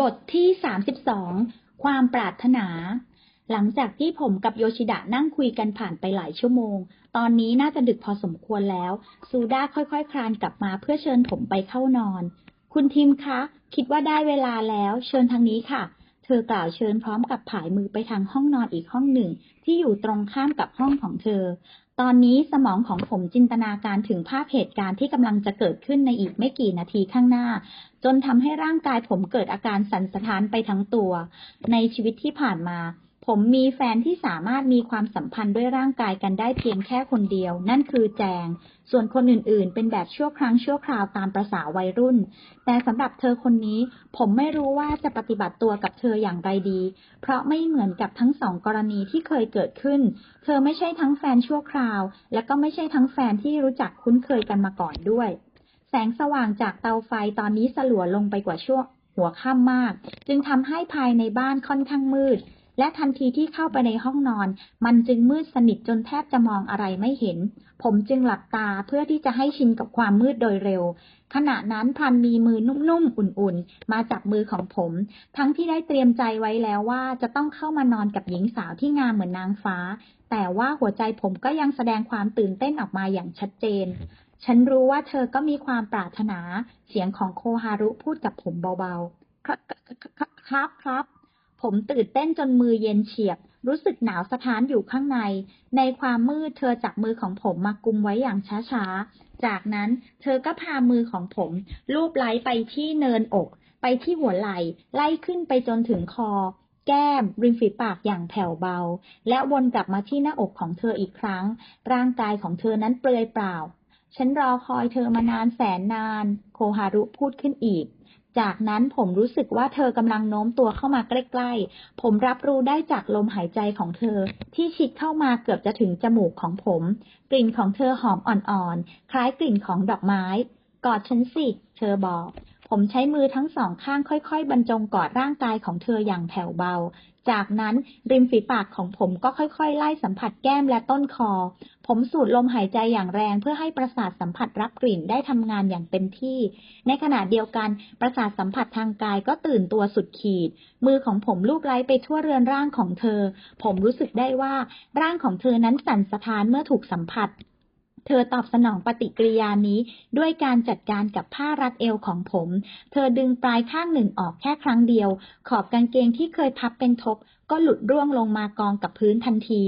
บทที่ 32 ความปรารถนา หลังจากที่ผมกับโยชิดะนั่งคุยกันผ่านไปหลายชั่วโมง ตอนนี้น่าจะดึกพอสมควรแล้ว ซูด้าค่อยๆคลานกลับมาเพื่อเชิญผมไปเข้านอน คุณทิมคะ คิดว่าได้เวลาแล้ว เชิญทางนี้ค่ะ เธอกล่าวเชิญพร้อมกับผายมือไปทางห้องนอนอีกห้องหนึ่ง ที่อยู่ตรงข้ามกับห้องของเธอ ตอนนี้สมองของผมจินตนาการถึงภาพเหตุการณ์ที่กำลังจะเกิดขึ้นในอีกไม่กี่นาทีข้างหน้า จนทำให้ร่างกายผมเกิดอาการสั่นสะท้านไปทั้งตัว ในชีวิตที่ผ่านมา ผมมีแฟนที่สามารถมีความสัมพันธ์ด้วยร่างกายกันได้เพียงแค่คนเดียว นั่นคือแจง ส่วนคนอื่นๆ เป็นแบบชั่วครั้งชั่วคราวตามประษาวัยรุ่น แต่สำหรับเธอคนนี้ ผมไม่รู้ว่าจะปฏิบัติตัวกับเธออย่างไรดี เพราะไม่เหมือนกับทั้งสองกรณีที่เคยเกิดขึ้น เธอไม่ใช่ทั้งแฟนชั่วคราว และก็ไม่ใช่ทั้งแฟนที่รู้จักคุ้นเคยกันมาก่อนด้วย แสงสว่างจากเตาไฟตอนนี้สลัวลงไปกว่าช่วงหัวค่ำมาก จึงทำให้ภายในบ้านค่อนข้างมืด และทันทีที่เข้าไปในห้องนอน มันจึงมืดสนิทจนแทบจะมองอะไรไม่เห็น ผมจึงหลับตาเพื่อที่จะให้ชินกับความมืดโดยเร็ว ขณะนั้นพันมีมือนุ่มๆ อุ่นๆ มาจับมือของผม ทั้งที่ได้เตรียมใจไว้แล้วว่าจะต้องเข้ามานอนกับหญิงสาวที่งามเหมือนนางฟ้า แต่ว่าหัวใจผมก็ยังแสดงความตื่นเต้นออกมาอย่างชัดเจน ฉันรู้ว่าเธอก็มีความปรารถนา เสียงของโคฮารุพูดกับผมเบาๆ ครับครับ ผมตื่นเต้นจนมือเย็นเฉียบ รู้สึกหนาวสะท้านอยู่ข้างใน ในความมืดเธอจับมือของผมมากุมไว้อย่างช้าๆ จากนั้นเธอก็พามือของผมลูบไล้ไปที่เนินอก ไปที่หัวไหล่ ไล่ขึ้นไปจนถึงคอ แก้ม ริมฝีปากอย่างแผ่วเบา และวนกลับมาที่หน้าอกของเธออีกครั้ง ร่างกายของเธอนั้นเปลือยเปล่า ฉันรอคอยเธอมานานแสนนาน โคฮารุพูดขึ้นอีก จากนั้นผมรู้สึกว่าเธอกำลังโน้มตัวเข้ามาใกล้ๆ ผมรับรู้ได้จากลมหายใจของเธอ ที่ชิดเข้ามาเกือบจะถึงจมูกของผม กลิ่นของเธอหอมอ่อนๆ คล้ายกลิ่นของดอกไม้ กอดฉันสิ เธอบอก ผมใช้มือทั้งสองข้างค่อยๆ บรรจงกอดร่างกายของเธออย่างแผ่วเบา จากนั้นริมฝีปากของผมก็ค่อยๆ ไล่สัมผัสแก้มและต้นคอ ผมสูดลมหายใจอย่างแรงเพื่อให้ประสาทสัมผัสรับกลิ่นได้ทำงานอย่างเต็มที่ ในขณะเดียวกันประสาทสัมผัสทางกายก็ตื่นตัวสุดขีด มือของผมลูบไล้ไปทั่วเรือนร่างของเธอ ผมรู้สึกได้ว่าร่างของเธอนั้นสั่นสะท้านเมื่อถูกสัมผัส เธอตอบสนองปฏิกิริยานี้ด้วยการจัดการกับผ้ารัดเอวของผม เธอดึงปลายข้างหนึ่งออกแค่ครั้งเดียว ขอบกางเกงที่เคยพับเป็นทบ ก็หลุดร่วงลงมากองกับพื้นทันที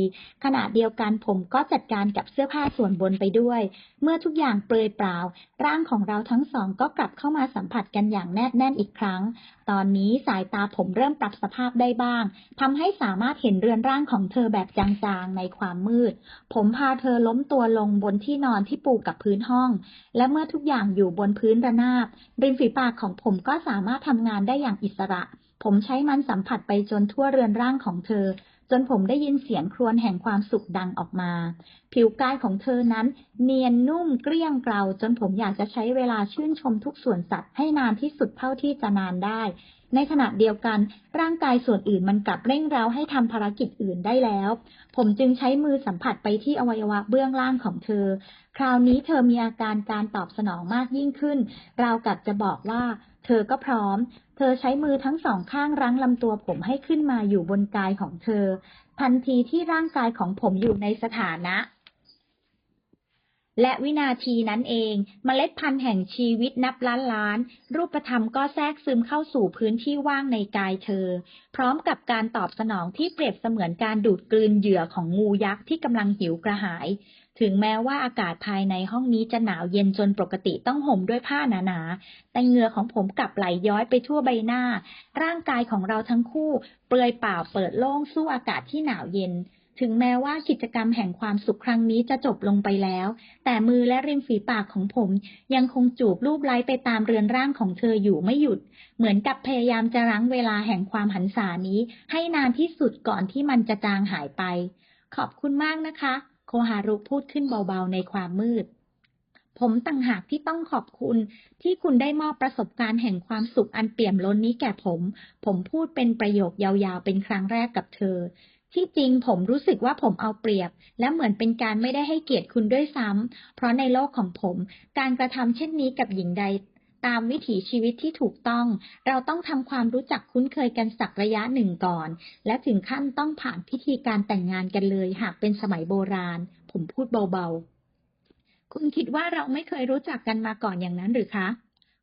ขณะเดียวกันผมก็จัดการกับเสื้อผ้าส่วนบนไปด้วย เมื่อทุกอย่างเปลือยเปล่า ร่างของเราทั้งสองก็กลับเข้ามาสัมผัสกันอย่างแนบแน่นอีกครั้ง ตอนนี้สายตาผมเริ่มปรับสภาพได้บ้างทำให้สามารถเห็นเรือนร่างของเธอแบบจางๆในความมืด ผมพาเธอล้มตัวลงบนที่นอนที่ปูกับพื้นห้อง และเมื่อทุกอย่างอยู่บนพื้นระนาบริมฝีปากของผมก็สามารถทำงานได้อย่างอิสระ ผมใช้มันสัมผัสไปจนทั่วเรือนร่างของเธอ จนผมได้ยินเสียงครวญแห่งความสุขดังออกมา ผิวกายของเธอนั้น เนียนนุ่มเกลี้ยงเกลาจนผมอยากจะใช้เวลาชื่นชมทุกส่วนสัตว์ให้นานที่สุดเท่าที่จะนานได้ ในขณะเดียวกัน ร่างกายส่วนอื่นมันกลับเร่งเร้าให้ทำภารกิจอื่นได้แล้ว ผมจึงใช้มือสัมผัสไปที่อวัยวะเบื้องล่างของเธอ คราวนี้เธอมีอาการการตอบสนองมากยิ่งขึ้น ราวกับจะบอกว่า อก็พร้อม เธอใช้มือทั้งสองข้างรั้งลำตัวผมให้ขึ้นมาอยู่บนกายของเธอ ทันทีที่ร่างกายของผมอยู่ในสถานะ และวินาทีนั้นเองเมล็ดพันธุ์แห่งชีวิตนับล้านล้าน รูปธรรมก็แทรกซึมเข้าสู่พื้นที่ว่างในกายเธอ พร้อมกับการตอบสนองที่เปรียบเสมือนการดูดกลืนเหยื่อของงูยักษ์ที่กำลังหิวกระหาย ถึงแม้ว่าอากาศภายในห้องนี้จะหนาวเย็นจนปกติต้องห่มด้วยผ้าหนาๆ แต่เหงื่อของผมกลับไหลย้อยไปทั่วใบหน้า ร่างกายของเราทั้งคู่ เปลือยเปล่าเปิดโล่งสู้อากาศที่หนาวเย็น ถึงแม้ว่ากิจกรรมแห่งความสุขครั้งนี้จะจบลงไปแล้ว แต่มือและริมฝีปากของผมยังคงจูบรูปไล้ไปตามเรือนร่างของเธออยู่ไม่หยุด เหมือนกับพยายามจะรั้งเวลาแห่งความหันษานี้ ให้นานที่สุดก่อนที่มันจะจางหายไป ขอบคุณมากนะคะ โคฮารุพูดขึ้นเบาๆในความมืด ผมต่างหากที่ต้องขอบคุณที่คุณได้มอบประสบการณ์แห่งความสุขอันเปี่ยมล้นนี้แก่ผม ผมพูดเป็นประโยคยาวๆ เป็นครั้งแรกกับเธอ ที่จริงผมรู้สึกว่าผมเอาเปรียบ และเหมือนเป็นการไม่ได้ให้เกียรติคุณด้วยซ้ำเพราะในโลกของผม การกระทำเช่นนี้กับหญิงใด ตามวิถีชีวิตที่ถูกต้อง เราต้องทำความรู้จักคุ้นเคยกันสักระยะหนึ่งก่อน และถึงขั้นต้องผ่านพิธีการแต่งงานกันเลย หากเป็นสมัยโบราณ ผมพูดเบาๆ คุณคิดว่าเราไม่เคยรู้จักกันมาก่อนอย่างนั้นหรือคะ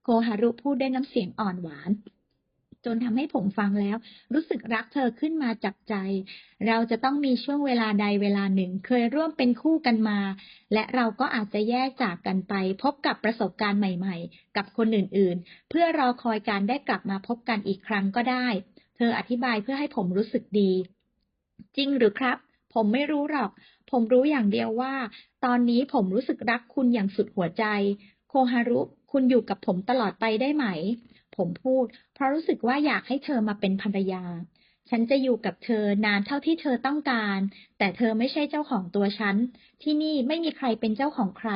โคฮารุพูดด้วยน้ำเสียงอ่อนหวาน จนทำให้ผมฟังแล้ว รู้สึกรักเธอขึ้นมาจากใจ เราจะต้องมีช่วงเวลาใดเวลาหนึ่ง เคยร่วมเป็นคู่กันมา และเราก็อาจจะแยกจากกันไป พบกับประสบการณ์ใหม่ ๆ กับคนอื่น ๆ เพื่อรอคอยการได้กลับมาพบกันอีกครั้งก็ได้ เธออธิบายเพื่อให้ผมรู้สึกดี จริงหรือครับ ผมไม่รู้หรอก ผมรู้อย่างเดียวว่า ตอนนี้ผมรู้สึกรักคุณอย่างสุดหัวใจ โคฮารุ คุณอยู่กับผมตลอดไปได้ไหม ผมพูด เพราะรู้สึกว่าอยากให้เธอมาเป็นภรรยา ฉันจะอยู่กับเธอนานเท่าที่เธอต้องการ แต่เธอไม่ใช่เจ้าของตัวฉัน ที่นี่ไม่มีใครเป็นเจ้าของใคร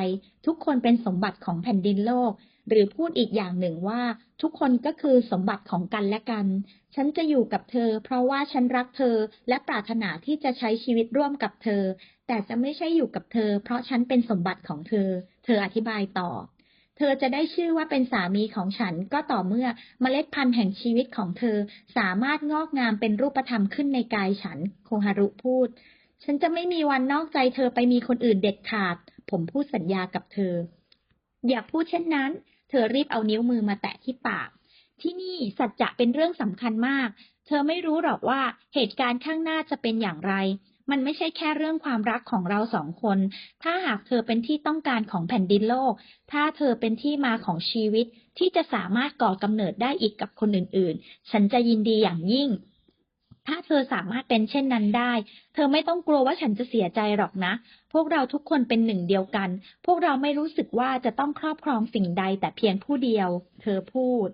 ทุกคนเป็นสมบัติของแผ่นดินโลก หรือพูดอีกอย่างหนึ่งว่า ทุกคนก็คือสมบัติของกันและกัน ฉันจะอยู่กับเธอ เพราะว่าฉันรักเธอ และปรารถนาที่จะใช้ชีวิตร่วมกับเธอ แต่จะไม่ใช่อยู่กับเธอ เพราะฉันเป็นสมบัติของเธอ เธออธิบายต่อ เธอจะได้ชื่อว่าเป็นสามีของฉันก็ต่อเมื่อเมล็ดพันธุ์แห่งชีวิตของเธอสามารถงอกงามเป็นรูปธรรมขึ้นในกายฉัน โคฮารุพูด ฉันจะไม่มีวันนอกใจเธอไปมีคนอื่นเด็ดขาด ผมพูดสัญญากับเธอ อย่าพูดเช่นนั้น เธอรีบเอานิ้วมือมาแตะที่ปาก ที่นี่สัจจะเป็นเรื่องสำคัญมาก เธอไม่รู้หรอกว่าเหตุการณ์ข้างหน้าจะเป็นอย่างไร มันไม่ใช่แค่เรื่องความรักของเราสองคน ถ้าหากเธอเป็นที่ต้องการของแผ่นดินโลก ถ้าเธอเป็นที่มาของชีวิตที่จะสามารถก่อกำเนิดได้อีกกับคนอื่นๆ ฉันจะยินดีอย่างยิ่ง ถ้าเธอสามารถเป็นเช่นนั้นได้ เธอไม่ต้องกลัวว่าฉันจะเสียใจหรอกนะ พวกเราทุกคนเป็นหนึ่งเดียวกัน พวกเราไม่รู้สึกว่าจะต้องครอบครองสิ่งใดแต่เพียงผู้เดียว เธอพูด